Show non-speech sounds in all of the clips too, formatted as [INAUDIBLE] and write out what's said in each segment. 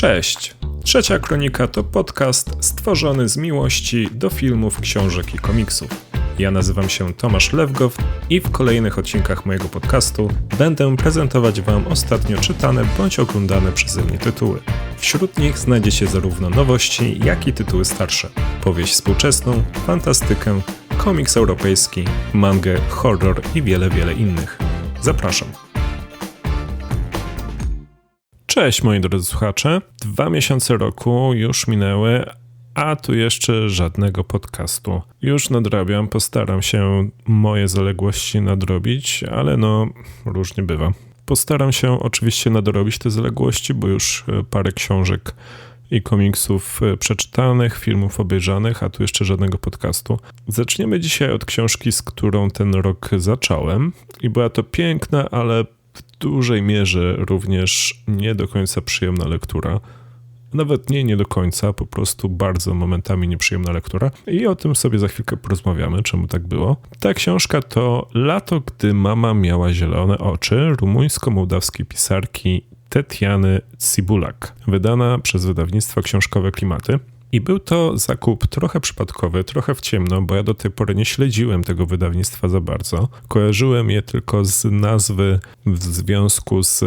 Cześć! Trzecia Kronika to podcast stworzony z miłości do filmów, książek i komiksów. Ja nazywam się Tomasz Lewgow i w kolejnych odcinkach mojego podcastu będę prezentować Wam ostatnio czytane bądź oglądane przeze mnie tytuły. Wśród nich znajdziecie zarówno nowości, jak i tytuły starsze. Powieść współczesną, fantastykę, komiks europejski, mangę, horror i wiele, wiele innych. Zapraszam. Cześć moi drodzy słuchacze. Dwa miesiące roku już minęły, a tu jeszcze żadnego podcastu. Już nadrabiam, postaram się moje zaległości nadrobić, ale no różnie bywa. Postaram się oczywiście nadrobić te zaległości, bo już e, parę książek i komiksów e, przeczytanych, filmów obejrzanych, a tu jeszcze żadnego podcastu. Zaczniemy dzisiaj od książki, z którą ten rok zacząłem i była to piękna, ale w dużej mierze również nie do końca przyjemna lektura. Nawet nie, nie do końca, po prostu bardzo momentami nieprzyjemna lektura. I o tym sobie za chwilkę porozmawiamy, czemu tak było. Ta książka to Lato, gdy mama miała zielone oczy rumuńsko-mołdawskiej pisarki Tetiany Cibulak, wydana przez wydawnictwo książkowe Klimaty. I był to zakup trochę przypadkowy, trochę w ciemno, bo ja do tej pory nie śledziłem tego wydawnictwa za bardzo. Kojarzyłem je tylko z nazwy w związku z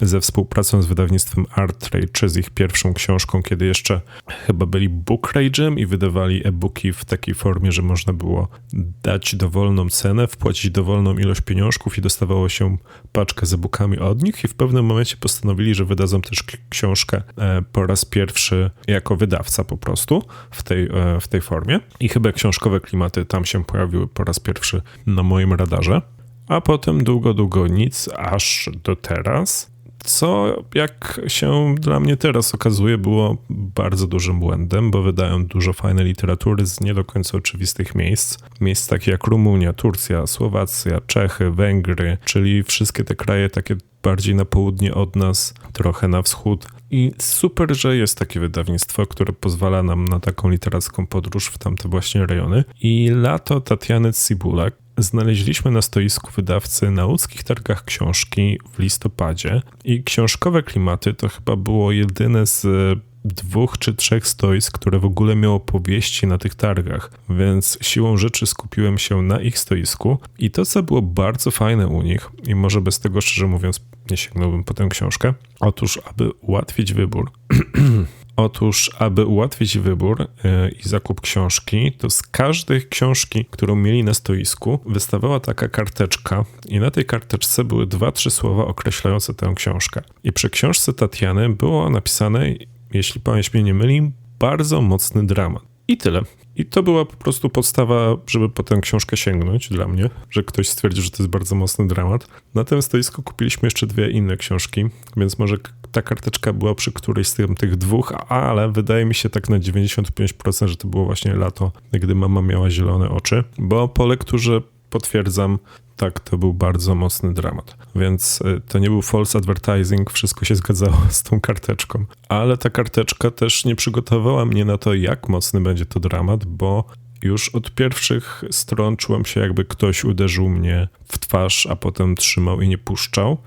ze współpracą z wydawnictwem Art Rage, z ich pierwszą książką, kiedy jeszcze chyba byli Book Rage'em i wydawali e-booki w takiej formie, że można było dać dowolną cenę, wpłacić dowolną ilość pieniążków i dostawało się paczkę z e-bookami od nich i w pewnym momencie postanowili, że wydadzą też książkę e, po raz pierwszy jako wydawca po prostu w tej, e, w tej formie. I chyba książkowe klimaty tam się pojawiły po raz pierwszy na moim radarze. A potem długo, długo nic, aż do teraz co jak się dla mnie teraz okazuje było bardzo dużym błędem, bo wydają dużo fajnej literatury z nie do końca oczywistych miejsc. Miejsc takich jak Rumunia, Turcja, Słowacja, Czechy, Węgry, czyli wszystkie te kraje takie bardziej na południe od nas, trochę na wschód. I super, że jest takie wydawnictwo, które pozwala nam na taką literacką podróż w tamte właśnie rejony. I lato Tatiany Cibulak znaleźliśmy na stoisku wydawcy na łódzkich targach książki w listopadzie i książkowe klimaty to chyba było jedyne z dwóch czy trzech stoisk, które w ogóle miało powieści na tych targach, więc siłą rzeczy skupiłem się na ich stoisku i to, co było bardzo fajne u nich i może bez tego szczerze mówiąc nie sięgnąłbym po tę książkę, otóż aby ułatwić wybór [CLEARS THROAT] Otóż, aby ułatwić wybór yy, i zakup książki, to z każdej książki, którą mieli na stoisku, wystawała taka karteczka, i na tej karteczce były dwa, trzy słowa określające tę książkę. I przy książce Tatiany było napisane, jeśli pamięć mnie nie myli, bardzo mocny dramat. I tyle. I to była po prostu podstawa, żeby po tę książkę sięgnąć dla mnie, że ktoś stwierdził, że to jest bardzo mocny dramat. Na tym stoisku kupiliśmy jeszcze dwie inne książki, więc może ta karteczka była przy którejś z tych, tych dwóch, ale wydaje mi się tak na 95%, że to było właśnie lato, gdy mama miała zielone oczy, bo po lekturze potwierdzam, tak, to był bardzo mocny dramat. Więc y, to nie był false advertising, wszystko się zgadzało z tą karteczką. Ale ta karteczka też nie przygotowała mnie na to, jak mocny będzie to dramat, bo już od pierwszych stron czułem się, jakby ktoś uderzył mnie w twarz, a potem trzymał i nie puszczał,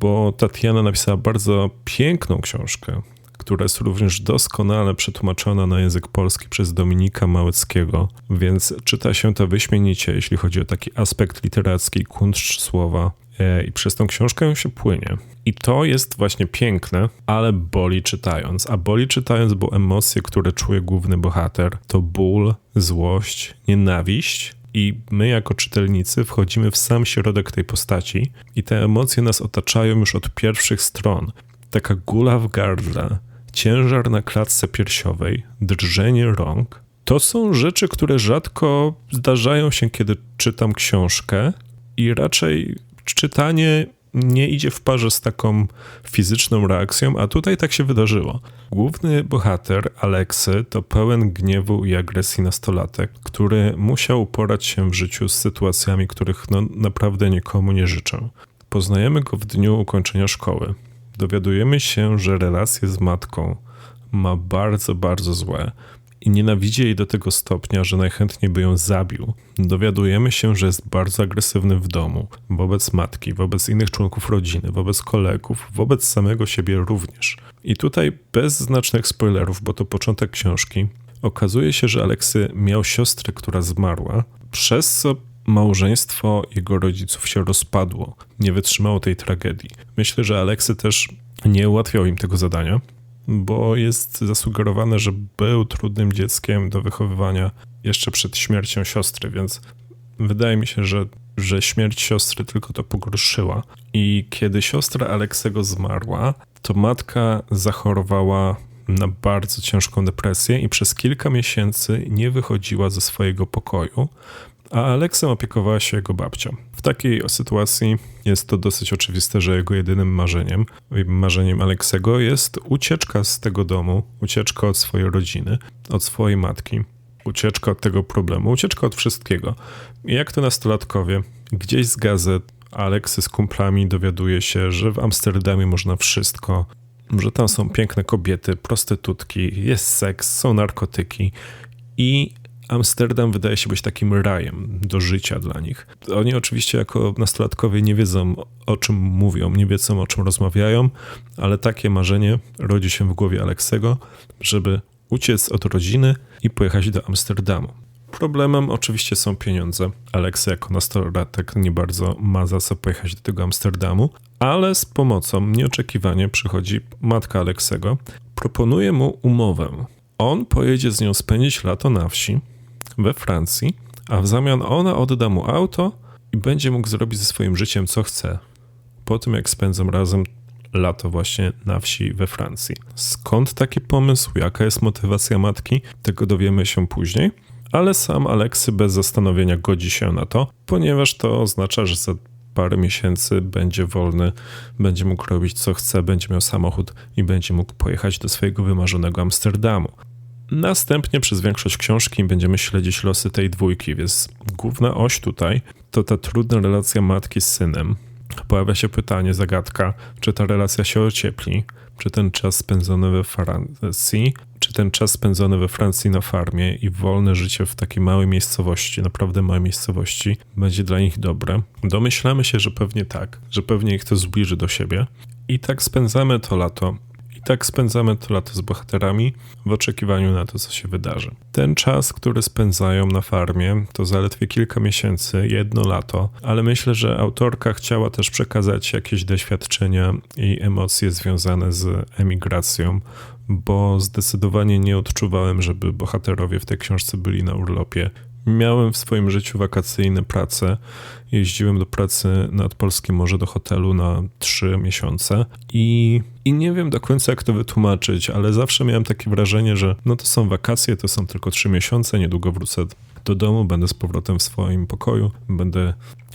bo Tatiana napisała bardzo piękną książkę, która jest również doskonale przetłumaczona na język polski przez Dominika Małeckiego, więc czyta się to wyśmienicie, jeśli chodzi o taki aspekt literacki, kunszt słowa. E, I przez tą książkę się płynie. I to jest właśnie piękne, ale boli czytając. A boli czytając, bo emocje, które czuje główny bohater, to ból, złość, nienawiść, i my jako czytelnicy wchodzimy w sam środek tej postaci i te emocje nas otaczają już od pierwszych stron. Taka gula w gardle, ciężar na klatce piersiowej, drżenie rąk. To są rzeczy, które rzadko zdarzają się, kiedy czytam książkę i raczej czytanie nie idzie w parze z taką fizyczną reakcją, a tutaj tak się wydarzyło. Główny bohater, Aleksy, to pełen gniewu i agresji nastolatek, który musiał uporać się w życiu z sytuacjami, których no, naprawdę nikomu nie życzę. Poznajemy go w dniu ukończenia szkoły. Dowiadujemy się, że relacje z matką ma bardzo, bardzo złe i nienawidzi jej do tego stopnia, że najchętniej by ją zabił. Dowiadujemy się, że jest bardzo agresywny w domu, wobec matki, wobec innych członków rodziny, wobec kolegów, wobec samego siebie również. I tutaj bez znacznych spoilerów, bo to początek książki, okazuje się, że Aleksy miał siostrę, która zmarła, przez co małżeństwo jego rodziców się rozpadło, nie wytrzymało tej tragedii. Myślę, że Aleksy też nie ułatwiał im tego zadania, bo jest zasugerowane, że był trudnym dzieckiem do wychowywania jeszcze przed śmiercią siostry, więc wydaje mi się, że, że śmierć siostry tylko to pogorszyła. I kiedy siostra Aleksego zmarła, to matka zachorowała na bardzo ciężką depresję i przez kilka miesięcy nie wychodziła ze swojego pokoju, a Aleksem opiekowała się jego babcia. W takiej sytuacji jest to dosyć oczywiste, że jego jedynym marzeniem, marzeniem Aleksego jest ucieczka z tego domu, ucieczka od swojej rodziny, od swojej matki, ucieczka od tego problemu, ucieczka od wszystkiego. I jak to nastolatkowie, gdzieś z gazet Aleksy z kumplami dowiaduje się, że w Amsterdamie można wszystko, że tam są piękne kobiety, prostytutki, jest seks, są narkotyki i Amsterdam wydaje się być takim rajem do życia dla nich. Oni oczywiście jako nastolatkowie nie wiedzą o czym mówią, nie wiedzą o czym rozmawiają, ale takie marzenie rodzi się w głowie Aleksego, żeby uciec od rodziny i pojechać do Amsterdamu. Problemem oczywiście są pieniądze. Aleksy jako nastolatek nie bardzo ma za co pojechać do tego Amsterdamu, ale z pomocą nieoczekiwanie przychodzi matka Aleksego. Proponuje mu umowę. On pojedzie z nią spędzić lato na wsi, we Francji, a w zamian ona odda mu auto i będzie mógł zrobić ze swoim życiem co chce. Po tym jak spędzą razem lato właśnie na wsi we Francji. Skąd taki pomysł, jaka jest motywacja matki, tego dowiemy się później, ale sam Aleksy bez zastanowienia godzi się na to, ponieważ to oznacza, że za parę miesięcy będzie wolny, będzie mógł robić co chce, będzie miał samochód i będzie mógł pojechać do swojego wymarzonego Amsterdamu. Następnie przez większość książki będziemy śledzić losy tej dwójki, więc główna oś tutaj to ta trudna relacja matki z synem. Pojawia się pytanie, zagadka, czy ta relacja się ociepli, czy ten czas spędzony we Francji, czy ten czas spędzony we Francji na farmie i wolne życie w takiej małej miejscowości, naprawdę małej miejscowości, będzie dla nich dobre. Domyślamy się, że pewnie tak, że pewnie ich to zbliży do siebie. I tak spędzamy to lato tak spędzamy to lato z bohaterami w oczekiwaniu na to, co się wydarzy. Ten czas, który spędzają na farmie, to zaledwie kilka miesięcy, jedno lato, ale myślę, że autorka chciała też przekazać jakieś doświadczenia i emocje związane z emigracją, bo zdecydowanie nie odczuwałem, żeby bohaterowie w tej książce byli na urlopie. Miałem w swoim życiu wakacyjne prace. Jeździłem do pracy nad Polskim Morze do hotelu na trzy miesiące i, i nie wiem do końca, jak to wytłumaczyć, ale zawsze miałem takie wrażenie, że no to są wakacje, to są tylko trzy miesiące, niedługo wrócę do domu, będę z powrotem w swoim pokoju, będę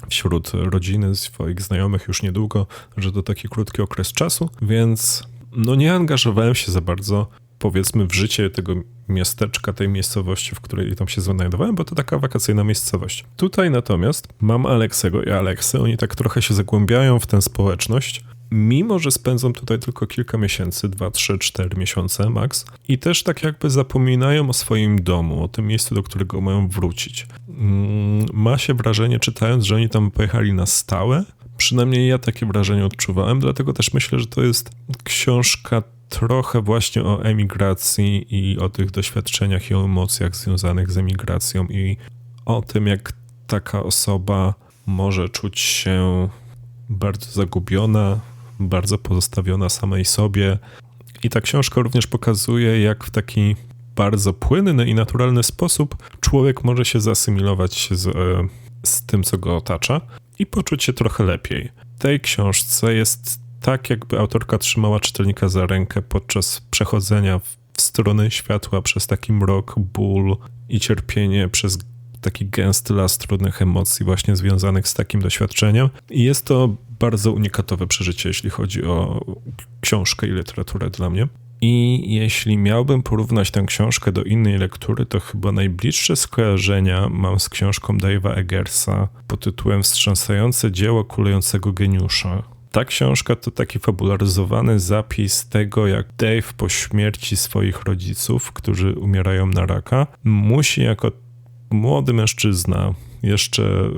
wśród rodziny, swoich znajomych już niedługo, że to taki krótki okres czasu, więc no nie angażowałem się za bardzo powiedzmy w życie tego miasteczka, tej miejscowości, w której tam się znajdowałem, bo to taka wakacyjna miejscowość. Tutaj natomiast mam Aleksego i Aleksy, oni tak trochę się zagłębiają w tę społeczność, mimo że spędzą tutaj tylko kilka miesięcy, dwa, trzy, cztery miesiące max, i też tak jakby zapominają o swoim domu, o tym miejscu, do którego mają wrócić. Mm, ma się wrażenie, czytając, że oni tam pojechali na stałe. Przynajmniej ja takie wrażenie odczuwałem, dlatego też myślę, że to jest książka trochę właśnie o emigracji i o tych doświadczeniach i o emocjach związanych z emigracją i o tym, jak taka osoba może czuć się bardzo zagubiona, bardzo pozostawiona samej sobie. I ta książka również pokazuje, jak w taki bardzo płynny i naturalny sposób człowiek może się zasymilować z, e, z tym, co go otacza i poczuć się trochę lepiej. W tej książce jest tak, jakby autorka trzymała czytelnika za rękę podczas przechodzenia w stronę światła przez taki mrok, ból i cierpienie, przez taki gęsty las trudnych emocji właśnie związanych z takim doświadczeniem. I jest to bardzo unikatowe przeżycie, jeśli chodzi o książkę i literaturę dla mnie. I jeśli miałbym porównać tę książkę do innej lektury, to chyba najbliższe skojarzenia mam z książką Dave'a Eggersa pod tytułem Wstrząsające dzieło kulejącego geniusza Ta książka to taki fabularyzowany zapis tego, jak Dave po śmierci swoich rodziców, którzy umierają na raka, musi jako młody mężczyzna, jeszcze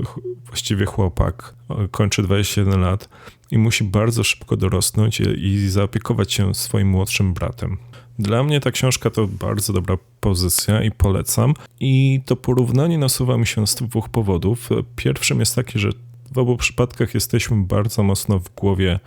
właściwie chłopak, kończy 21 lat i musi bardzo szybko dorosnąć i zaopiekować się swoim młodszym bratem. Dla mnie ta książka to bardzo dobra pozycja i polecam. I to porównanie nasuwa mi się z dwóch powodów. Pierwszym jest taki, że w obu przypadkach jesteśmy bardzo mocno w głowie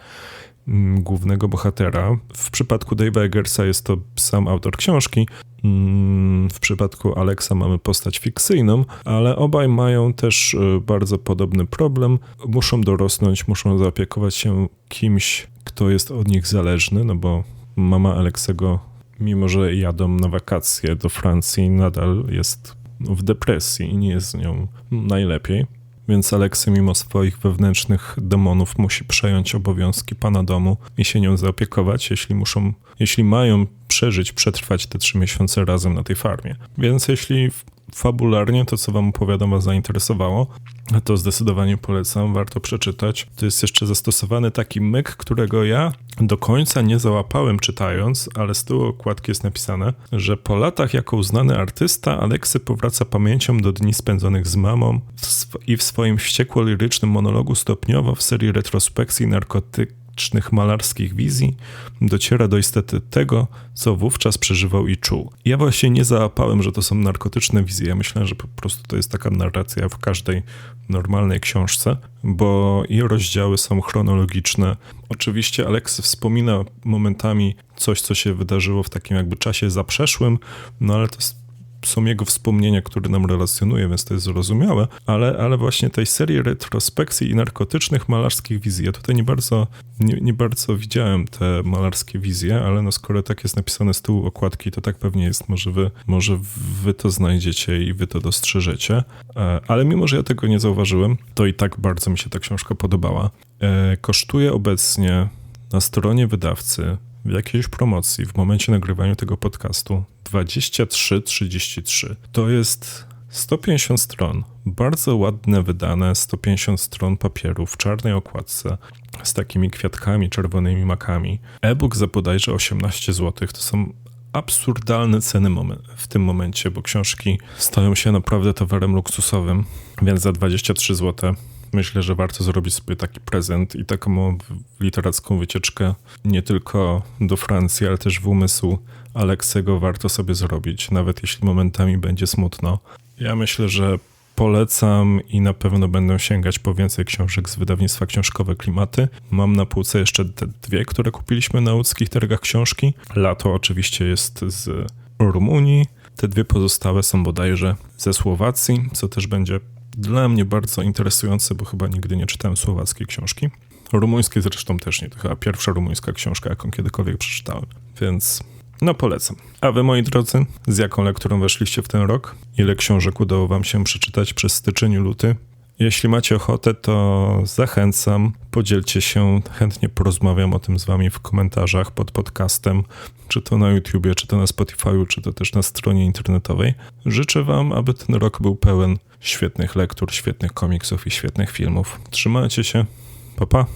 mm, głównego bohatera. W przypadku Dave'a Eggersa jest to sam autor książki. Mm, w przypadku Alexa mamy postać fikcyjną, ale obaj mają też y, bardzo podobny problem. Muszą dorosnąć, muszą zaopiekować się kimś, kto jest od nich zależny, no bo mama Aleksego, mimo że jadą na wakacje do Francji, nadal jest w depresji i nie jest z nią najlepiej. Więc Aleksy, mimo swoich wewnętrznych demonów, musi przejąć obowiązki pana domu i się nią zaopiekować, jeśli muszą, jeśli mają przeżyć, przetrwać te trzy miesiące razem na tej farmie. Więc jeśli fabularnie to, co wam opowiadam, was zainteresowało, to zdecydowanie polecam, warto przeczytać. To jest jeszcze zastosowany taki myk, którego ja do końca nie załapałem czytając, ale z tyłu okładki jest napisane, że po latach jako uznany artysta Aleksy powraca pamięcią do dni spędzonych z mamą i w swoim wściekło-lirycznym monologu stopniowo w serii retrospekcji narkotyk malarskich wizji dociera do istoty tego, co wówczas przeżywał i czuł. Ja właśnie nie załapałem, że to są narkotyczne wizje. Ja myślę, że po prostu to jest taka narracja w każdej normalnej książce, bo i rozdziały są chronologiczne. Oczywiście Alex wspomina momentami coś, co się wydarzyło w takim jakby czasie zaprzeszłym, no ale to jest są jego wspomnienia, które nam relacjonuje, więc to jest zrozumiałe, ale, ale właśnie tej serii retrospekcji i narkotycznych malarskich wizji, ja tutaj nie bardzo, nie, nie bardzo widziałem te malarskie wizje, ale no skoro tak jest napisane z tyłu okładki, to tak pewnie jest, może wy, może wy to znajdziecie i wy to dostrzeżecie, e, ale mimo, że ja tego nie zauważyłem, to i tak bardzo mi się ta książka podobała. E, kosztuje obecnie na stronie wydawcy w jakiejś promocji w momencie nagrywania tego podcastu 23-33. To jest 150 stron, bardzo ładne wydane, 150 stron papieru w czarnej okładce z takimi kwiatkami, czerwonymi makami. E-book za bodajże 18 zł. To są absurdalne ceny w tym momencie, bo książki stają się naprawdę towarem luksusowym, więc za 23 zł myślę, że warto zrobić sobie taki prezent i taką literacką wycieczkę nie tylko do Francji, ale też w umysł Aleksego warto sobie zrobić, nawet jeśli momentami będzie smutno. Ja myślę, że polecam i na pewno będę sięgać po więcej książek z wydawnictwa Książkowe Klimaty. Mam na półce jeszcze te dwie, które kupiliśmy na łódzkich targach książki. Lato oczywiście jest z Rumunii. Te dwie pozostałe są bodajże ze Słowacji, co też będzie dla mnie bardzo interesujące, bo chyba nigdy nie czytałem słowackiej książki. Rumuńskiej zresztą też nie. To chyba pierwsza rumuńska książka, jaką kiedykolwiek przeczytałem. Więc no polecam. A wy, moi drodzy, z jaką lekturą weszliście w ten rok? Ile książek udało wam się przeczytać przez styczeń i luty? Jeśli macie ochotę, to zachęcam, podzielcie się, chętnie porozmawiam o tym z wami w komentarzach pod podcastem, czy to na YouTubie, czy to na Spotify'u, czy to też na stronie internetowej. Życzę wam, aby ten rok był pełen świetnych lektur, świetnych komiksów i świetnych filmów. Trzymajcie się. Pa pa.